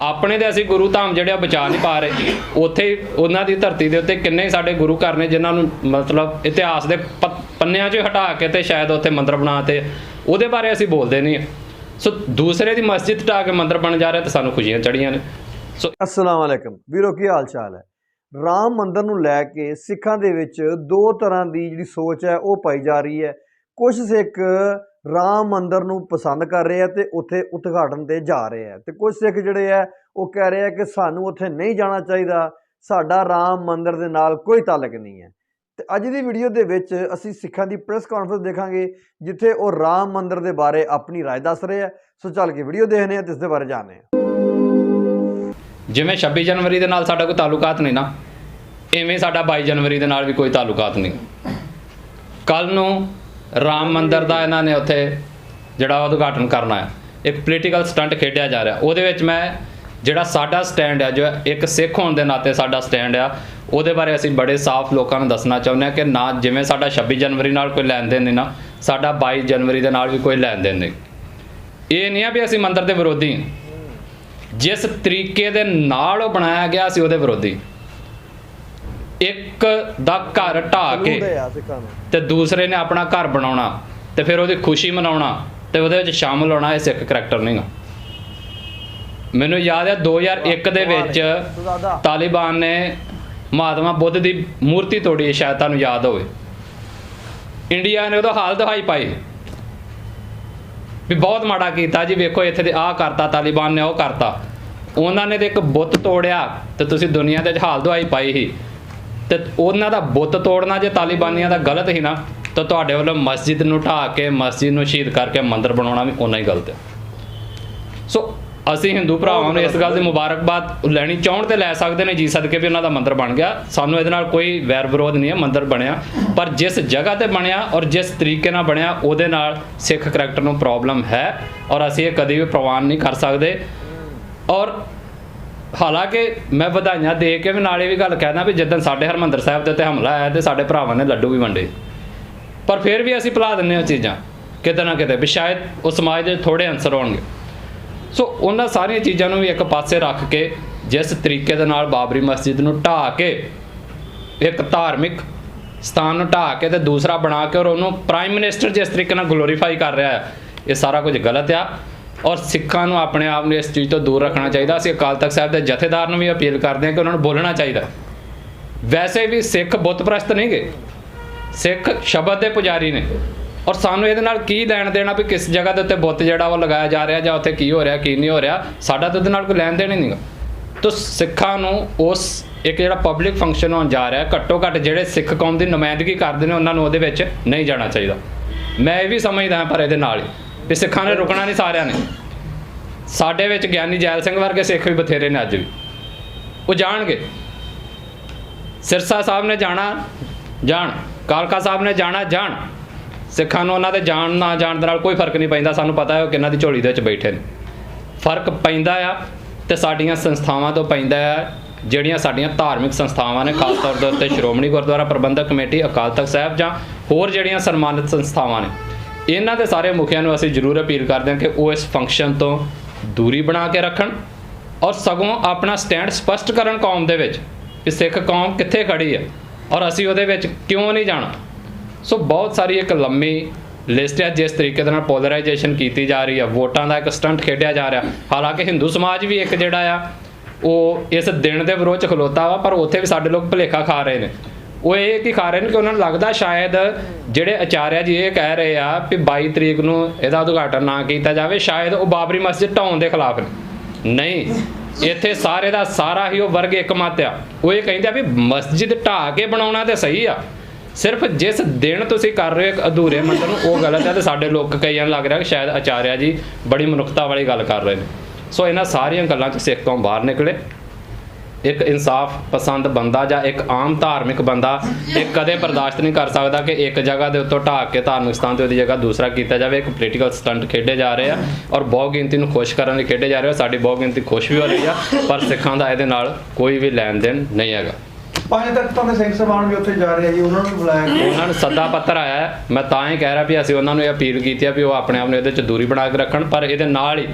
ਆਪਣੇ ਦੇ ਅਸੀਂ ਗੁਰੂ ਧਾਮ ਜਿਹੜੇ ਆ ਬਚਾ ਨਹੀਂ ਪਾ ਰਹੇ। ਉੱਥੇ ਉਹਨਾਂ ਦੀ ਧਰਤੀ ਦੇ ਉੱਤੇ ਕਿੰਨੇ ਸਾਡੇ ਗੁਰੂ ਘਰ ਨੇ ਜਿਨ੍ਹਾਂ ਨੂੰ ਮਤਲਬ ਇਤਿਹਾਸ ਦੇ ਪੰਨਿਆਂ 'ਚੋਂ ਹਟਾ ਕੇ ਤੇ ਸ਼ਾਇਦ ਉੱਥੇ ਮੰਦਿਰ ਬਣਾਤੇ ਉਹਦੇ ਬਾਰੇ ਅਸੀਂ ਬੋਲਦੇ ਨਹੀਂ ਹਾਂ। ਸੋ ਦੂਸਰੇ ਦੀ ਮਸਜਿਦ ਢਾ ਕੇ ਮੰਦਰ ਬਣ ਜਾ ਰਿਹਾ ਤੇ ਸਾਨੂੰ ਖੁਸ਼ੀਆਂ ਚੜੀਆਂ ਨੇ। ਸੋ ਅਸਲਾਮ ਵਾਲੇਕਮ ਵੀਰੋ, ਕੀ ਹਾਲ ਚਾਲ ਹੈ? ਰਾਮ ਮੰਦਿਰ ਨੂੰ ਲੈ ਕੇ ਸਿੱਖਾਂ ਦੇ ਵਿੱਚ ਦੋ ਤਰ੍ਹਾਂ ਦੀ ਜਿਹੜੀ ਸੋਚ ਹੈ, ਉਹ ਪਾਈ ਜਾ ਰਹੀ ਹੈ। ਕੁਝ ਸਿੱਖ ਰਾਮ ਮੰਦਿਰ ਨੂੰ ਪਸੰਦ ਕਰ ਰਹੇ ਆ ਤੇ ਉੱਥੇ ਉਦਘਾਟਨ ਤੇ ਜਾ ਰਹੇ ਆ ਤੇ ਕੁਝ ਸਿੱਖ ਜਿਹੜੇ ਆ ਉਹ ਕਹਿ ਰਹੇ ਆ ਕਿ ਸਾਨੂੰ ਉੱਥੇ ਨਹੀਂ ਜਾਣਾ ਚਾਹੀਦਾ ਸਾਡਾ ਰਾਮ ਮੰਦਿਰ ਦੇ ਨਾਲ ਕੋਈ ਤਾਲੁਕ ਨਹੀਂ ਹੈ ਤੇ ਅੱਜ ਦੀ ਵੀਡੀਓ ਦੇ ਵਿੱਚ ਅਸੀਂ ਸਿੱਖਾਂ ਦੀ ਪ੍ਰੈਸ ਕਾਨਫਰੰਸ ਦੇਖਾਂਗੇ ਜਿੱਥੇ ਉਹ ਰਾਮ ਮੰਦਿਰ ਦੇ ਬਾਰੇ ਆਪਣੀ رائے ਦੱਸ ਰਹੇ ਆ ਸੋ ਚੱਲ ਕੇ ਵੀਡੀਓ ਦੇਖਦੇ ਆ ਤੇ ਇਸ ਦੇ ਬਾਰੇ ਜਾਣਦੇ ਆ ਜਿਵੇਂ 26 ਜਨਵਰੀ ਦੇ ਨਾਲ ਸਾਡਾ ਕੋਈ ਤਾਲੁਕਾਤ ਨਹੀਂ ਨਾ ਐਵੇਂ ਸਾਡਾ 22 ਜਨਵਰੀ ਦੇ ਨਾਲ ਵੀ ਕੋਈ ਤਾਲੁਕਾਤ ਨਹੀਂ ਕੱਲ ਨੂੰ ਰਾਮ ਮੰਦਿਰ ਦਾ ਇਹਨਾਂ ਨੇ ਉੱਥੇ ਜਿਹੜਾ ਉਦਘਾਟਨ ਕਰਨਾ ਹੈ ਇੱਕ ਪੋਲੀਟੀਕਲ ਸਟੰਟ ਖੇਡਿਆ ਜਾ ਰਿਹਾ। ਉਹਦੇ ਵਿੱਚ ਮੈਂ ਜਿਹੜਾ ਸਾਡਾ ਸਟੈਂਡ ਹੈ ਜੋ ਇੱਕ ਸਿੱਖ ਹੋਣ ਦੇ ਨਾਤੇ ਸਾਡਾ ਸਟੈਂਡ ਆ, ਉਹਦੇ ਬਾਰੇ ਅਸੀਂ ਬੜੇ ਸਾਫ਼ ਲੋਕਾਂ ਨੂੰ ਦੱਸਣਾ ਚਾਹੁੰਦੇ ਹਾਂ ਕਿ ਨਾ ਜਿਵੇਂ ਸਾਡਾ 26 ਜਨਵਰੀ ਨਾਲ ਕੋਈ ਲੈਣ ਦੇਣ ਨਹੀਂ ਨਾ, ਸਾਡਾ 22 ਜਨਵਰੀ ਦੇ ਨਾਲ ਵੀ ਕੋਈ ਲੈਣ ਦੇਣ ਨਹੀਂ। ਇਹ ਨਹੀਂ ਆ ਵੀ ਅਸੀਂ ਮੰਦਰ ਦੇ ਵਿਰੋਧੀ ਜਿਸ ਤਰੀਕੇ ਦੇ ਨਾਲ ਉਹ ਬਣਾਇਆ ਗਿਆ ਸੀ ਉਹਦੇ ਵਿਰੋਧੀ ਇੱਕ ਦਾ ਘਰ ਢਾਹ ਕੇ ਤੇ ਦੂਸਰੇ ਨੇ ਆਪਣਾ ਘਰ ਬਣਾਉਣਾ ਤੇ ਫਿਰ ਉਹਦੀ ਖੁਸ਼ੀ ਮਨਾਉਣਾ ਤੇ ਉਹਦੇ ਵਿੱਚ ਸ਼ਾਮਲ ਹੋਣਾ ਇਹ ਸਿੱਖ ਕਰੈਕਟਰ ਨਹੀਂਗਾ ਮੈਨੂੰ ਯਾਦ ਹੈ 2001 ਦੇ ਵਿੱਚ ਤਾਲਿਬਾਨ ਨੇ ਮਹਾਤਮਾ ਬੁੱਧ ਦੀ ਮੂਰਤੀ ਤੋੜੀ ਸ਼ਾਇਦ ਤੁਹਾਨੂੰ ਯਾਦ ਹੋਵੇ। ਇੰਡੀਆ ਨੇ ਉਹਦਾ ਹਾਲ ਦਹਾਈ ਪਾਈ। ਵੀ ਬਹੁਤ ਮਾੜਾ ਕੀਤਾ ਜੀ ਵੇਖੋ ਇੱਥੇ ਦੇ ਆਹ ਕਰਤਾ ਤਾਲਿਬਾਨ ਨੇ ਉਹ ਕਰਤਾ। ਉਹਨਾਂ ਨੇ ਤੇ ਇੱਕ ਬੁੱਤ ਤੋੜਿਆ ਤੇ ਤੁਸੀਂ ਦੁਨੀਆ ਦੇ ਵਿੱਚ ਹਾਲ ਦਹਾਈ ਪਾਈ ਸੀ। ਤੇ ਉਹਨਾਂ ਦਾ ਬੁੱਤ ਤੋੜਨਾ ਜੇ ਤਾਲਿਬਾਨੀਆਂ ਦਾ ਗਲਤ ਹੀ ਨਾ ਤਾਂ ਤੁਹਾਡੇ ਵੱਲੋਂ ਮਸਜਿਦ ਨੂੰ ਢਾਹ ਕੇ ਮਸਜਿਦ ਨੂੰ ਸ਼ਹੀਦ ਕਰਕੇ ਮੰਦਿਰ ਬਣਾਉਣਾ ਵੀ ਓਨਾ ਹੀ ਗਲਤ ਹੈ। ਸੋ ਅਸੀਂ ਹਿੰਦੂ ਭਰਾਵਾਂ ਨੂੰ ਇਸ ਗੱਲ ਦੀ ਮੁਬਾਰਕਬਾਦ ਲੈਣੀ ਚਾਹਣ ਤੇ ਲੈ ਸਕਦੇ ਨੇ ਜੀ ਸਦਕੇ ਵੀ ਉਹਨਾਂ ਦਾ ਮੰਦਿਰ ਬਣ ਗਿਆ। ਸਾਨੂੰ ਇਹਦੇ ਨਾਲ ਕੋਈ ਵੈਰ ਵਿਰੋਧ ਨਹੀਂ ਹੈ ਮੰਦਿਰ ਬਣਿਆ। ਪਰ ਜਿਸ ਜਗ੍ਹਾ ਤੇ ਬਣਿਆ ਔਰ ਜਿਸ ਤਰੀਕੇ ਨਾਲ ਬਣਿਆ ਉਹਦੇ ਨਾਲ ਸਿੱਖ ਕਰੈਕਟਰ ਨੂੰ ਪ੍ਰੋਬਲਮ ਹੈ ਔਰ ਅਸੀਂ ਇਹ ਕਦੀ ਵੀ ਪ੍ਰਵਾਨ ਨਹੀਂ ਕਰ ਸਕਦੇ। ਔਰ ਹਾਲਾਂਕਿ ਮੈਂ ਵਧਾਈਆਂ ਦੇ ਕੇ ਵੀ ਨਾਲੇ ਵੀ ਗੱਲ ਕਹਿਣਾ ਵੀ ਜਦੋਂ ਸਾਡੇ ਹਰਮੰਦਰ ਸਾਹਿਬ ਦੇ ਉੱਤੇ ਹਮਲਾ ਆਇਆ ਤੇ ਸਾਡੇ ਭਰਾਵਾਂ ਨੇ ਲੱਡੂ ਵੀ ਵੰਡੇ। ਪਰ ਫਿਰ ਵੀ ਅਸੀਂ ਭੁਲਾ ਦਿੰਦੇ ਹਾਂ ਉਹ ਚੀਜ਼ਾਂ, ਕਿਤੇ ਨਾ ਕਿਤੇ, ਵੀ ਸ਼ਾਇਦ ਉਹ ਸਮਾਜ ਦੇ ਥੋੜੇ ਅੰਸਰ ਹੋਣਗੇ। ਸੋ ਉਹਨਾਂ ਸਾਰੀਆਂ ਚੀਜ਼ਾਂ ਨੂੰ ਵੀ ਇੱਕ ਪਾਸੇ ਰੱਖ ਕੇ, ਜਿਸ ਤਰੀਕੇ ਦੇ ਨਾਲ ਬਾਬਰੀ ਮਸਜਿਦ ਨੂੰ ਢਾਹ ਕੇ, ਇੱਕ ਧਾਰਮਿਕ ਸਥਾਨ ਨੂੰ ਢਾਹ ਕੇ ਤੇ ਦੂਸਰਾ ਬਣਾ ਕੇ ਔਰ ਉਹਨੂੰ ਪ੍ਰਾਈਮ ਮਿਨਿਸਟਰ ਜਿਸ ਤਰੀਕੇ ਨਾਲ ਗਲੋਰੀਫਾਈ ਕਰ ਰਿਹਾ ਹੈ, ਇਹ ਸਾਰਾ ਕੁਝ ਗਲਤ ਆ। ਔਰ ਸਿੱਖਾਂ ਨੂੰ ਆਪਣੇ ਆਪ ਨੂੰ ਇਸ ਚੀਜ਼ ਤੋਂ ਦੂਰ ਰੱਖਣਾ ਚਾਹੀਦਾ। ਅਸੀਂ ਅਕਾਲ ਤਖਤ ਸਾਹਿਬ ਦੇ ਜਥੇਦਾਰ ਨੂੰ ਵੀ ਅਪੀਲ ਕਰਦੇ ਹਾਂ ਕਿ ਉਹਨਾਂ ਨੂੰ ਬੋਲਣਾ ਚਾਹੀਦਾ। ਵੈਸੇ ਵੀ ਸਿੱਖ ਬੁੱਤ ਪ੍ਰਸਤ ਨਹੀਂ ਗਏ ਸਿੱਖ ਸ਼ਬਦ ਦੇ ਪੁਜਾਰੀ ਨੇ। ਔਰ ਸਾਨੂੰ ਇਹਦੇ ਨਾਲ ਕੀ ਲੈਣ ਦੇਣਾ ਵੀ ਕਿਸ ਜਗ੍ਹਾ ਦੇ ਉੱਤੇ ਬੁੱਤ ਜਿਹੜਾ ਉਹ ਲਗਾਇਆ ਜਾ ਰਿਹਾ ਜਾਂ ਉੱਥੇ ਕੀ ਹੋ ਰਿਹਾ, ਕੀ ਨਹੀਂ ਹੋ ਰਿਹਾ, ਸਾਡਾ ਤਾਂ ਉਹਦੇ ਨਾਲ ਕੋਈ ਲੈਣ ਦੇਣ ਹੀ ਨਹੀਂਗਾ। ਤੋ ਸਿੱਖਾਂ ਨੂੰ ਉਸ ਇੱਕ ਜਿਹੜਾ ਪਬਲਿਕ ਫੰਕਸ਼ਨ ਹੋਣ ਜਾ ਰਿਹਾ, ਘੱਟੋ ਘੱਟ ਜਿਹੜੇ ਸਿੱਖ ਕੌਮ ਦੀ ਨੁਮਾਇੰਦਗੀ ਕਰਦੇ ਨੇ, ਉਹਨਾਂ ਨੂੰ ਉਹਦੇ ਵਿੱਚ ਨਹੀਂ ਜਾਣਾ ਚਾਹੀਦਾ। ਮੈਂ ਇਹ ਵੀ ਸਮਝਦਾ ਹਾਂ ਪਰ ਇਹਦੇ ਨਾਲ ਹੀ। ਵੀ ਸਿੱਖਾਂ ਨੇ ਰੁਕਣਾ ਨਹੀਂ ਸਾਰਿਆਂ ਨੇ। ਸਾਡੇ ਵਿੱਚ ਗਿਆਨੀ ਜੈਲ ਸਿੰਘ ਵਰਗੇ ਸਿੱਖ ਵੀ ਬਥੇਰੇ ਨੇ ਅੱਜ ਵੀ। ਉਹ ਜਾਣਗੇ। ਸਿਰਸਾ ਸਾਹਿਬ ਨੇ ਜਾਣਾ, ਜਾਣ। ਕਾਲਕਾ ਸਾਹਿਬ ਨੇ ਜਾਣਾ, ਜਾਣ। ਸਿੱਖਾਂ ਨੂੰ ਉਹਨਾਂ ਦੇ ਜਾਣ, ਨਾ ਜਾਣ ਦੇ ਨਾਲ ਕੋਈ ਫ਼ਰਕ ਨਹੀਂ ਪੈਂਦਾ। ਸਾਨੂੰ ਪਤਾ ਹੈ ਉਹ ਕਿੰਨਾਂ ਦੀ ਝੋਲੀ ਦੇ ਵਿੱਚ ਬੈਠੇ ਨੇ। ਫ਼ਰਕ ਪੈਂਦਾ ਆ ਤੇ ਸਾਡੀਆਂ ਸੰਸਥਾਵਾਂ ਤੋਂ ਪੈਂਦਾ ਆ, ਜਿਹੜੀਆਂ ਸਾਡੀਆਂ ਧਾਰਮਿਕ ਸੰਸਥਾਵਾਂ ਨੇ, ਖਾਸ ਤੌਰ ਦੇ ਉੱਤੇ ਸ਼੍ਰੋਮਣੀ ਗੁਰਦੁਆਰਾ ਪ੍ਰਬੰਧਕ ਕਮੇਟੀ, ਅਕਾਲ ਤਖਤ ਸਾਹਿਬ ਜਾਂ ਹੋਰ ਜਿਹੜੀਆਂ ਸਨਮਾਨਿਤ ਸੰਸਥਾਵਾਂ ਨੇ। ਇਹਨਾਂ ਦੇ ਸਾਰੇ ਮੁਖੀਆਂ ਨੂੰ ਅਸੀਂ ਜ਼ਰੂਰ ਅਪੀਲ ਕਰਦੇ ਹਾਂ ਕਿ ਉਹ ਇਸ ਫੰਕਸ਼ਨ ਤੋਂ ਦੂਰੀ ਬਣਾ ਕੇ ਰੱਖਣ ਔਰ ਸਗੋਂ ਆਪਣਾ ਸਟੈਂਡ ਸਪਸ਼ਟ ਕਰਨ ਕੌਮ ਦੇ ਵਿੱਚ ਕਿ ਸਿੱਖ ਕੌਮ ਕਿੱਥੇ ਖੜੀ ਹੈ ਔਰ ਅਸੀਂ ਉਹਦੇ ਵਿੱਚ ਕਿਉਂ ਨਹੀਂ ਜਾਣਾ। ਸੋ ਬਹੁਤ ਸਾਰੀ ਇੱਕ ਲੰਮੀ ਲਿਸਟ ਹੈ, ਜਿਸ ਤਰੀਕੇ ਦੇ ਨਾਲ ਪੋਲਰਾਈਜੇਸ਼ਨ ਕੀਤੀ ਜਾ ਰਹੀ ਹੈ, ਵੋਟਾਂ ਦਾ ਇੱਕ ਸਟੰਟ ਖੇਡਿਆ ਜਾ ਰਿਹਾ। ਹਾਲਾਂਕਿ ਹਿੰਦੂ ਸਮਾਜ ਵੀ ਇੱਕ ਜਿਹੜਾ ਆ, ਉਹ ਇਸ ਦਿਨ ਦੇ ਵਿਰੋਧ ਚ ਖਲੋਤਾ ਵਾ, ਪਰ ਉੱਥੇ ਵੀ ਸਾਡੇ ਲੋਕ ਭੁਲੇਖਾ ਖਾ ਰਹੇ ਨੇ। ਉਹ ਇਹ ਕੀ ਖਾ ਰਹੇ ਨੇ ਕਿ ਉਹਨਾਂ ਨੂੰ ਲੱਗਦਾ ਸ਼ਾਇਦ ਜਿਹੜੇ ਆਚਾਰਿਆ ਜੀ ਇਹ ਕਹਿ ਰਹੇ ਆ ਕਿ 22 ਤਰੀਕ ਨੂੰ ਇਹਦਾ ਉਦਘਾਟਨ ਨਾ ਕੀਤਾ ਜਾਵੇ, ਸ਼ਾਇਦ ਉਹ ਬਾਬਰੀ ਮਸਜਿਦ ਢਾਉਣ ਦੇ ਖਿਲਾਫ ਨੇ। ਨਹੀਂ, ਇੱਥੇ ਸਾਰੇ ਦਾ ਸਾਰਾ ਹੀ ਉਹ ਵਰਗ ਇੱਕ ਮਤ ਆ। ਉਹ ਇਹ ਕਹਿੰਦੇ ਆ ਵੀ ਮਸਜਿਦ ਢਾਹ ਕੇ ਬਣਾਉਣਾ ਤੇ ਸਹੀ ਆ। ਸਿਰਫ ਜਿਸ ਦਿਨ ਤੁਸੀਂ ਕਰ ਰਹੇ ਹੋ ਇੱਕ ਅਧੂਰੇ ਮੰਦਰ ਨੂੰ, ਉਹ ਗਲਤ ਹੈ ਤੇ ਸਾਡੇ ਲੋਕ ਕਈਆਂ ਨੂੰ ਲੱਗ ਰਿਹਾ ਕਿ ਸ਼ਾਇਦ ਆਚਾਰਿਆ ਜੀ ਬੜੀ ਮਨੁੱਖਤਾ ਵਾਲੀ ਗੱਲ ਕਰ ਰਹੇ ਨੇ। ਸੋ ਇਹਨਾਂ ਸਾਰੀਆਂ ਗੱਲਾਂ ਤੋਂ ਸਿੱਖ ਤੋਂ ਬਾਹਰ ਨਿਕਲੇ। ਇੱਕ ਇਨਸਾਫ ਪਸੰਦ ਬੰਦਾ ਜਾਂ ਇੱਕ ਆਮ ਧਾਰਮਿਕ ਬੰਦਾ ਇਹ ਕਦੇ ਬਰਦਾਸ਼ਤ ਨਹੀਂ ਕਰ ਸਕਦਾ ਕਿ ਇੱਕ ਜਗ੍ਹਾ ਦੇ ਉੱਤੋਂ ਢਾਕ ਕੇ ਧਾਰਮਿਕ ਸਥਾਨ ਤੇ ਉਹਦੀ ਜਗ੍ਹਾ ਦੂਸਰਾ ਕੀਤਾ ਜਾਵੇ। ਇੱਕ ਪੋਲੀਟੀਕਲ ਸਟੰਟ ਖੇਡੇ ਜਾ ਰਹੇ ਆ ਔਰ ਬਹੁ ਗਿਣਤੀ ਨੂੰ ਖੁਸ਼ ਕਰਨ ਲਈ ਖੇਡੇ ਜਾ ਰਹੇ ਆ। ਸਾਡੀ ਬਹੁ ਗਿਣਤੀ ਖੁਸ਼ ਵੀ ਹੋ ਰਹੀ ਆ ਪਰ ਸਿੱਖਾਂ ਦਾ ਇਹਦੇ ਨਾਲ ਕੋਈ ਵੀ ਲੈਣ ਦੇਣ ਨਹੀਂ ਹੈਗਾ। ਪੰਜ ਤਖਤਾਂ ਦੇ ਸਿੰਘ ਸਭਾਨ ਵੀ ਉੱਥੇ ਜਾ ਰਹੇ ਆ ਜੀ ਉਹਨਾਂ ਨੂੰ ਬੁਲਾਇਆ ਗਿਆ। ਉਹਨਾਂ ਨੂੰ ਸੱਦਾ ਪੱਤਰ ਆਇਆ। ਮੈਂ ਤਾਂ ਹੀ ਕਹਿ ਰਿਹਾ ਵੀ ਅਸੀਂ ਉਹਨਾਂ ਨੂੰ ਇਹ ਅਪੀਲ ਕੀਤੀ ਆ ਵੀ ਉਹ ਆਪਣੇ ਆਪ ਨੂੰ ਇਹਦੇ ਚ ਦੂਰੀ ਬਣਾ ਕੇ ਰੱਖਣ ਪਰ ਇਹਦੇ ਨਾਲ ਹੀ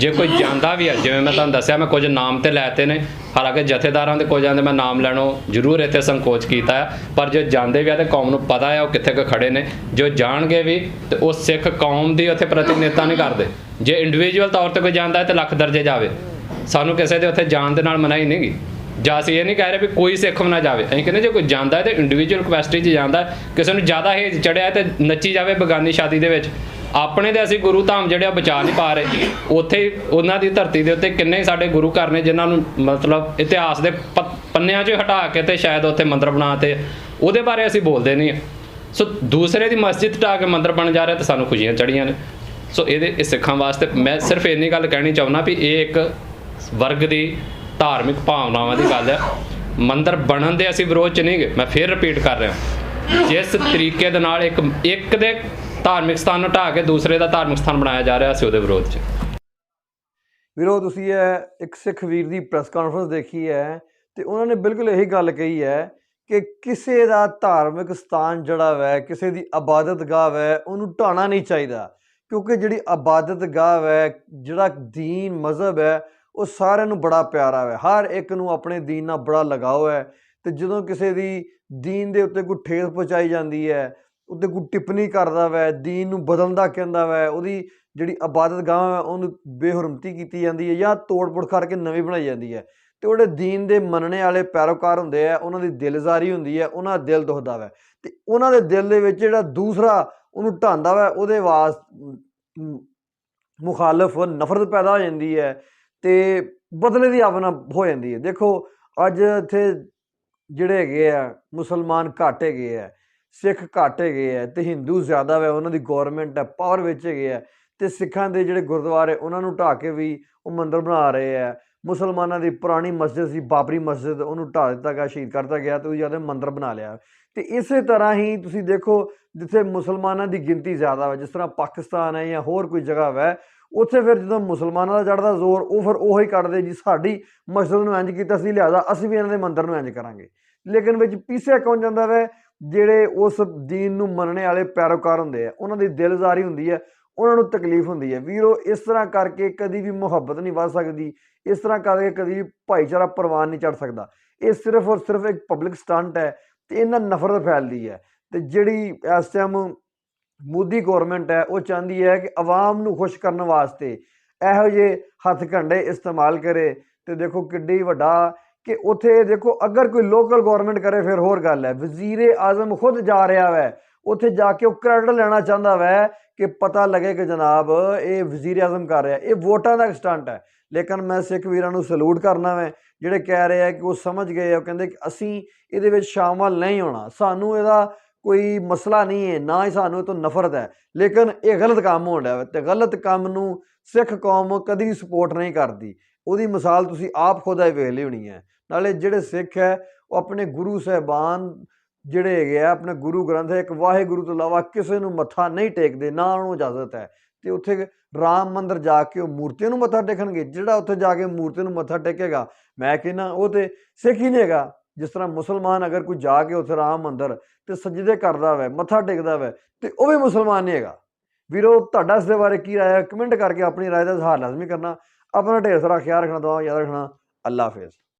ਜੇ ਕੋਈ ਜਾਂਦਾ ਵੀ ਹੈ ਜਿਵੇਂ ਮੈਂ ਤੁਹਾਨੂੰ ਦੱਸਿਆ, ਮੈਂ ਕੁਝ ਨਾਮ ਤੇ ਲੈਤੇ ਨੇ, ਹਾਲਾਂਕਿ ਜਥੇਦਾਰਾਂ ਦੇ ਕੋਲ ਜਾਂਦੇ ਮੈਂ ਨਾਮ ਲੈਣੋਂ ਜ਼ਰੂਰ ਇੱਥੇ ਸੰਕੋਚ ਕੀਤਾ ਹੈ ਪਰ ਜੋ ਜਾਂਦੇ ਵੀ ਆ ਤੇ ਕੌਮ ਨੂੰ ਪਤਾ ਹੈ ਉਹ ਕਿੱਥੇ ਕੁ ਖੜੇ ਨੇ, ਜੋ ਜਾਣਗੇ ਵੀ, ਤੇ ਉਹ ਸਿੱਖ ਕੌਮ ਦੀ ਉੱਥੇ ਪ੍ਰਤੀਨਿਧਤਾ ਨਹੀਂ ਕਰਦੇ। ਜੇ ਇੰਡੀਵਿਜੂਅਲ ਤੌਰ ਤੇ ਕੋਈ ਜਾਂਦਾ ਹੈ ਤੇ ਲੱਖ ਦਰਜੇ ਜਾਵੇ, ਸਾਨੂੰ ਕਿਸੇ ਦੇ ਉੱਥੇ ਜਾਣ ਦੇ ਨਾਲ ਮਨਾਹੀ ਨਹੀਂਗੀ ਜਾਂ ਅਸੀਂ ਇਹ ਨਹੀਂ ਕਹਿ ਰਹੇ ਵੀ ਕੋਈ ਸਿੱਖ ਵੀ ਨਾ ਜਾਵੇ। ਅਸੀਂ ਕਹਿੰਦੇ ਜੇ ਕੋਈ ਜਾਂਦਾ ਹੈ ਤੇ ਇੰਡੀਵਿਜੂਅਲ ਕਪੈਸਿਟੀ 'ਚ ਜਾਂਦਾ, ਕਿਸੇ ਨੂੰ ਜ਼ਿਆਦਾ ਹੇਜ ਚੜਿਆ ਹੈ ਤੇ ਨੱਚੀ ਜਾਵੇ ਬਗਾਨੀ ਸ਼ਾਦੀ ਦੇ ਵਿੱਚ ਆਪਣੇ ਦੇ ਅਸੀਂ ਗੁਰੂ ਧਾਮ ਜਿਹੜੇ ਆ ਬਚਾ ਨਹੀਂ ਪਾ ਰਹੇ। ਉੱਥੇ ਹੀ ਉਹਨਾਂ ਦੀ ਧਰਤੀ ਦੇ ਉੱਤੇ ਕਿੰਨੇ ਸਾਡੇ ਗੁਰੂ ਘਰ ਨੇ ਜਿਨ੍ਹਾਂ ਨੂੰ ਮਤਲਬ ਇਤਿਹਾਸ ਦੇ ਪ- ਪੰਨਿਆਂ 'ਚੋਂ ਹਟਾ ਕੇ ਤੇ ਸ਼ਾਇਦ ਉੱਥੇ ਮੰਦਰ ਬਣਾਤੇ ਉਹਦੇ ਬਾਰੇ ਅਸੀਂ ਬੋਲਦੇ ਨਹੀਂ ਹਾਂ। ਸੋ ਦੂਸਰੇ ਦੀ ਮਸਜਿਦ ਢਾਹ ਕੇ ਮੰਦਰ ਬਣ ਜਾ ਰਿਹਾ ਤੇ ਸਾਨੂੰ ਖੁਸ਼ੀਆਂ ਚੜੀਆਂ ਨੇ। ਸੋ ਇਹਦੇ, ਇਹ ਸਿੱਖਾਂ ਵਾਸਤੇ ਮੈਂ ਸਿਰਫ ਇੰਨੀ ਗੱਲ ਕਹਿਣੀ ਚਾਹੁੰਦਾ ਵੀ ਇਹ ਇੱਕ ਵਰਗ ਦੀ ਧਾਰਮਿਕ ਭਾਵਨਾਵਾਂ ਦੀ ਗੱਲ ਹੈ। ਮੰਦਰ ਬਣਨ ਦੇ ਅਸੀਂ ਵਿਰੋਧ ਚ ਨਹੀਂ ਗਏ। ਮੈਂ ਫਿਰ ਰਿਪੀਟ ਕਰ ਰਿਹਾ। ਜਿਸ ਤਰੀਕੇ ਦੇ ਨਾਲ ਇੱਕ ਇੱਕ ਦੇ ਧਾਰਮਿਕ ਸਥਾਨ ਨੂੰ ਢਾਹ ਕੇ ਦੂਸਰੇ ਦਾ ਧਾਰਮਿਕ ਸਥਾਨ ਬਣਾਇਆ ਜਾ ਰਿਹਾ ਸੀ ਉਹਦੇ ਵਿਰੋਧ ਚ। ਵੀਰੋ, ਤੁਸੀਂ ਇਹ ਇੱਕ ਸਿੱਖ ਵੀਰ ਦੀ ਪ੍ਰੈਸ ਕਾਨਫਰੰਸ ਦੇਖੀ ਹੈ ਤੇ ਉਹਨਾਂ ਨੇ ਬਿਲਕੁਲ ਇਹੀ ਗੱਲ ਕਹੀ ਹੈ ਕਿ ਕਿਸੇ ਦਾ ਧਾਰਮਿਕ ਸਥਾਨ ਜਿਹੜਾ ਵੈ, ਕਿਸੇ ਦੀ ਇਬਾਦਤਗਾਹ ਵੈ, ਉਹਨੂੰ ਢਾਣਾ ਨਹੀਂ ਚਾਹੀਦਾ। ਕਿਉਂਕਿ ਜਿਹੜੀ ਇਬਾਦਤਗਾਹ ਵੈ, ਜਿਹੜਾ ਦੀਨ ਮਜ਼ਹਬ ਹੈ, ਉਹ ਸਾਰਿਆਂ ਨੂੰ ਬੜਾ ਪਿਆਰਾ ਹੈ ਹਰ ਇੱਕ ਨੂੰ ਆਪਣੇ ਦੀਨ ਨਾਲ ਬੜਾ ਲਗਾਓ ਹੈ ਤੇ ਜਦੋਂ ਕਿਸੇ ਦੀ ਦੀਨ ਦੇ ਉੱਤੇ ਕੋਈ ਠੇਸ ਪਹੁੰਚਾਈ ਜਾਂਦੀ ਹੈ ਉੱਤੇ ਕੋਈ ਟਿੱਪਣੀ ਕਰਦਾ ਵੈ, ਦੀਨ ਨੂੰ ਬਦਲਣ ਦਾ ਕਹਿੰਦਾ ਵੈ, ਉਹਦੀ ਜਿਹੜੀ ਇਬਾਦਤਗਾਹ ਹੈ, ਉਹਨੂੰ ਬੇਹਰਮਤੀ ਕੀਤੀ ਜਾਂਦੀ ਹੈ ਜਾਂ ਤੋੜ-ਫੋੜ ਕਰਕੇ ਨਵੀਂ ਬਣਾਈ ਜਾਂਦੀ ਹੈ। ਤੇ ਉਹਦੇ ਦੀਨ ਦੇ ਮੰਨਣੇ ਵਾਲੇ ਪੈਰੋਕਾਰ ਹੁੰਦੇ ਆ, ਉਹਨਾਂ ਦੀ ਦਿਲਜ਼ਾਰੀ ਹੁੰਦੀ ਹੈ, ਉਹਨਾਂ ਦਾ ਦਿਲ ਦੁਖਦਾ ਵੈ। ਤੇ ਉਹਨਾਂ ਦੇ ਦਿਲ ਦੇ ਵਿੱਚ ਜਿਹੜਾ ਦੂਸਰਾ ਉਹਨੂੰ ਢਾਂਦਾ ਵੈ, ਉਹਦੇ ਵਾਸ ਮੁਖਾਲਫ ਨਫ਼ਰਤ ਪੈਦਾ ਹੋ ਜਾਂਦੀ ਹੈ ਤੇ ਬਦਲੇ ਦੀ ਆਪਣਾ ਹੋ ਜਾਂਦੀ ਹੈ। ਦੇਖੋ, ਅੱਜ ਇੱਥੇ ਜਿਹੜੇ ਹੈਗੇ ਆ, ਮੁਸਲਮਾਨ ਘੱਟ ਹੈਗੇ ਆ ਸਿੱਖ ਘੱਟ ਹੈਗੇ ਆ ਤੇ ਹਿੰਦੂ ਜ਼ਿਆਦਾ ਵਾ, ਉਹਨਾਂ ਦੀ ਗਵਰਨਮੈਂਟ ਹੈ ਪਾਵਰ ਵਿੱਚ ਹੈਗੇ ਆ ਤੇ ਸਿੱਖਾਂ ਦੇ ਜਿਹੜੇ ਗੁਰਦੁਆਰੇ, ਉਹਨਾਂ ਨੂੰ ਢਾਹ ਕੇ ਵੀ ਉਹ ਮੰਦਰ ਬਣਾ ਰਹੇ ਆ। ਮੁਸਲਮਾਨਾਂ ਦੀ ਪੁਰਾਣੀ ਮਸਜਿਦ ਸੀ, ਬਾਬਰੀ ਮਸਜਿਦ, ਉਹਨੂੰ ਢਾਹ ਦਿੱਤਾ ਗਿਆ, ਸ਼ਹੀਦ ਕਰਤਾ ਗਿਆ ਤੇ ਉਹ ਜ਼ਿਆਦਾ ਮੰਦਰ ਬਣਾ ਲਿਆ। ਤੇ ਇਸੇ ਤਰ੍ਹਾਂ ਹੀ ਤੁਸੀਂ ਦੇਖੋ, ਜਿੱਥੇ ਮੁਸਲਮਾਨਾਂ ਦੀ ਗਿਣਤੀ ਜ਼ਿਆਦਾ ਹੈ ਜਿਸ ਤਰ੍ਹਾਂ ਪਾਕਿਸਤਾਨ ਹੈ ਜਾਂ ਹੋਰ ਕੋਈ ਜਗ੍ਹਾ ਹੈ ਉੱਥੇ ਫਿਰ ਜਦੋਂ ਮੁਸਲਮਾਨਾਂ ਦਾ ਚੜਦਾ ਜ਼ੋਰ, ਉਹ ਫਿਰ ਉਹੀ ਕੱਢਦੇ, ਜੀ ਸਾਡੀ ਮਸਜਿਦ ਨੂੰ ਇੰਜ ਕੀਤਾ ਸੀ ਲਿਹਾਜ਼ਾ ਅਸੀਂ ਵੀ ਇਹਨਾਂ ਦੇ ਮੰਦਰ ਨੂੰ ਇੰਜ ਕਰਾਂਗੇ। ਲੇਕਿਨ ਵਿੱਚ ਪੀਸਿਆ ਕੌਣ ਜਾਂਦਾ ਵੈ? ਜਿਹੜੇ ਉਸ ਦੀਨ ਨੂੰ ਮੰਨਣੇ ਵਾਲੇ ਪੈਰੋਕਾਰ ਹੁੰਦੇ ਆ, ਉਹਨਾਂ ਦੀ ਦਿਲਜ਼ਾਰੀ ਹੁੰਦੀ ਹੈ ਉਹਨਾਂ ਨੂੰ ਤਕਲੀਫ ਹੁੰਦੀ ਹੈ ਵੀਰੋ, ਇਸ ਤਰ੍ਹਾਂ ਕਰਕੇ ਕਦੀ ਵੀ ਮੁਹੱਬਤ ਨਹੀਂ ਵੱਧ ਸਕਦੀ, ਇਸ ਤਰ੍ਹਾਂ ਕਰਕੇ ਕਦੀ ਵੀ ਭਾਈਚਾਰਾ ਪ੍ਰਵਾਨ ਨਹੀਂ ਚੜ ਸਕਦਾ। ਇਹ ਸਿਰਫ ਔਰ ਸਿਰਫ ਇੱਕ ਪਬਲਿਕ ਸਟੰਟ ਹੈ ਤੇ ਇਹਨਾਂ ਨਫ਼ਰਤ ਫੈਲਦੀ ਹੈ ਤੇ ਜਿਹੜੀ ਇਸ ਟਾਈਮ ਮੋਦੀ ਗਵਰਨਮੈਂਟ ਹੈ, ਉਹ ਚਾਹੁੰਦੀ ਹੈ ਕਿ ਆਵਾਮ ਨੂੰ ਖੁਸ਼ ਕਰਨ ਵਾਸਤੇ ਇਹੋ ਜਿਹੇ ਹੱਥ ਘੰਡੇ ਇਸਤੇਮਾਲ ਕਰੇ ਤੇ ਦੇਖੋ ਕਿੱਡੀ ਵੱਡਾ ਕਿ ਉੱਥੇ ਦੇਖੋ ਅਗਰ ਕੋਈ ਲੋਕਲ ਗਵਰਨਮੈਂਟ ਕਰੇ ਫਿਰ ਹੋਰ ਗੱਲ ਹੈ। ਵਜ਼ੀਰ ਆਜ਼ਮ ਖੁਦ ਜਾ ਰਿਹਾ ਵੈ। ਉੱਥੇ ਜਾ ਕੇ ਉਹ ਕ੍ਰੈਡਿਟ ਲੈਣਾ ਚਾਹੁੰਦਾ ਵੈ ਕਿ ਪਤਾ ਲੱਗੇ ਕਿ ਜਨਾਬ ਇਹ ਵਜ਼ੀਰ ਆਜ਼ਮ ਕਰ ਰਿਹਾ। ਇਹ ਵੋਟਾਂ ਦਾ ਸਟੰਟ ਹੈ। ਲੇਕਿਨ ਮੈਂ ਸਿੱਖ ਵੀਰਾਂ ਨੂੰ ਸਲੂਟ ਕਰਨਾ ਵੈ। ਜਿਹੜੇ ਕਹਿ ਰਹੇ ਆ ਕਿ ਉਹ ਸਮਝ ਗਏ ਆ, ਉਹ ਕਹਿੰਦੇ ਕਿ ਅਸੀਂ ਇਹਦੇ ਵਿੱਚ ਸ਼ਾਮਲ ਨਹੀਂ ਹੋਣਾ। ਸਾਨੂੰ ਇਹਦਾ ਕੋਈ ਮਸਲਾ ਨਹੀਂ ਹੈ, ਨਾ ਹੀ ਸਾਨੂੰ ਇਹ ਤੋਂ ਨਫ਼ਰਤ ਹੈ। ਲੇਕਿਨ ਇਹ ਗਲਤ ਕੰਮ ਹੋਣ ਡਿਆ ਵਾ ਤੇ ਗਲਤ ਕੰਮ ਨੂੰ ਸਿੱਖ ਕੌਮ ਕਦੀ ਵੀ ਸਪੋਰਟ ਨਹੀਂ ਕਰਦੀ। ਉਹਦੀ ਮਿਸਾਲ ਤੁਸੀਂ ਆਪ ਖੁਦ ਹੀ ਵੇਖ ਲਈ ਹੋਣੀ ਹੈ। ਨਾਲੇ ਜਿਹੜੇ ਸਿੱਖ ਹੈ, ਉਹ ਆਪਣੇ ਗੁਰੂ ਸਾਹਿਬਾਨ ਜਿਹੜੇ ਹੈਗੇ ਆ, ਆਪਣੇ ਗੁਰੂ ਗ੍ਰੰਥ ਇੱਕ ਵਾਹਿਗੁਰੂ ਤੋਂ ਇਲਾਵਾ ਕਿਸੇ ਨੂੰ ਮੱਥਾ ਨਹੀਂ ਟੇਕਦੇ, ਨਾ ਉਹਨੂੰ ਇਜਾਜ਼ਤ ਹੈ। ਤੇ ਉੱਥੇ ਰਾਮ ਮੰਦਰ ਜਾ ਕੇ ਉਹ ਮੂਰਤੀਆਂ ਨੂੰ ਮੱਥਾ ਟੇਕਣਗੇ, ਜਿਹੜਾ ਉੱਥੇ ਜਾ ਕੇ ਮੂਰਤੀ ਨੂੰ ਮੱਥਾ ਟੇਕੇਗਾ, ਮੈਂ ਕਹਿੰਦਾ ਉਹ ਤੇ ਸਿੱਖ ਹੀ ਨਹੀਂ ਹੈਗਾ। ਜਿਸ ਤਰ੍ਹਾਂ ਮੁਸਲਮਾਨ ਅਗਰ ਕੋਈ ਜਾ ਕੇ ਉੱਥੇ ਰਾਮ ਮੰਦਰ ਤੇ ਸਜਦੇ ਕਰਦਾ ਵੈ, ਮੱਥਾ ਟੇਕਦਾ ਵੈ, ਤੇ ਉਹ ਵੀ ਮੁਸਲਮਾਨ ਨਹੀਂ ਹੈਗਾ। ਵੀਰੋ, ਤੁਹਾਡਾ ਇਸ ਦੇ ਬਾਰੇ ਕੀ ਰਾਏ ਹੈ? ਕਮੈਂਟ ਕਰਕੇ ਆਪਣੀ ਰਾਏ ਦਾ ਇਜ਼ਹਾਰ ਲਾਜ਼ਮੀ ਕਰਨਾ। ਆਪਣਾ ਢੇਰ ਸਾਰਾ ਖਿਆਲ ਰੱਖਣਾ ਦੁਆ ਯਾਦ ਰੱਖਣਾ। ਅੱਲਾ ਹਾਫਿਜ਼।